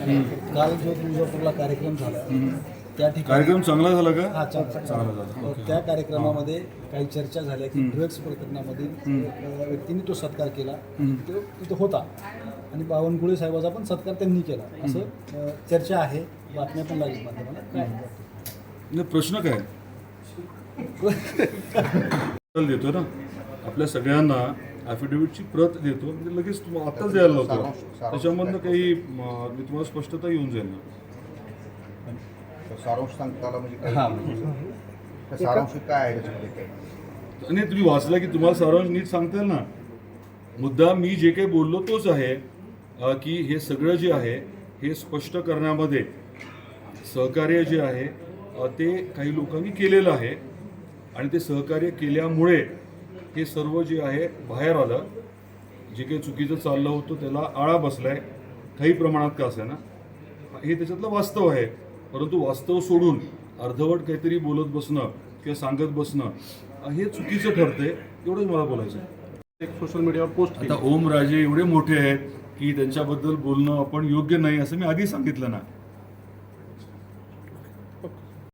काल जो तुळजापूरला कार्यक्रम झाला त्या ठिकाणी कार्यक्रम चांगला झाला का? हा चांगला झाला. त्या कार्यक्रमामध्ये काही चर्चा झाल्या की ड्रग्ज प्रकरणामध्ये व्यक्तींनी तो सत्कार केला. तो तिथं होता. आणि बावनकुळे साहेबाचा पण सत्कार त्यांनी केला. असं चर्चा आहे. बातम्या पण लागली माध्यमाला काय? प्रश्न काय? देतो ना. आपल्या सगळ्यांना ॲफिडेव्हिटची प्रत देतो. म्हणजे लगेच तुम्हाला आत्ताच द्यायला लावतो. त्याच्यामधनं काही म, तुम्हाला स्पष्टता येऊन जाईल सारांश सांगता आला म्हणजे सारांश काय आहे आणि तुम्ही वाचला की तुम्हाला सारांश नीट सांगता येईल ना? मुद्दा मी जे काही बोललो तोच आहे. की हे सगळं जे आहे हे स्पष्ट करण्यामध्ये सहकार्य जे आहे ते काही लोकांनी केलेलं आहे. आणि ते सहकार्य केल्यामुळे हे सर्व जे आहे बाहेर आलं जे काही चुकीचं चाललं होतं त्याला आळा बसलाय. काही प्रमाणात का असे ना हे त्याच्यातलं वास्तव आहे. परंतु वास्तव सोडून अर्धवट काहीतरी बोलत बसणं किंवा सांगत बसणं हे चुकीचं ठरतंय एवढंच मला बोलायचं आहे एक सोशल मीडियावर पोस्ट आता ओम राजे एवढे मोठे आहेत की त्यांच्याबद्दल बोलणं आपण योग्य नाही असं मी आधी सांगितलं ना.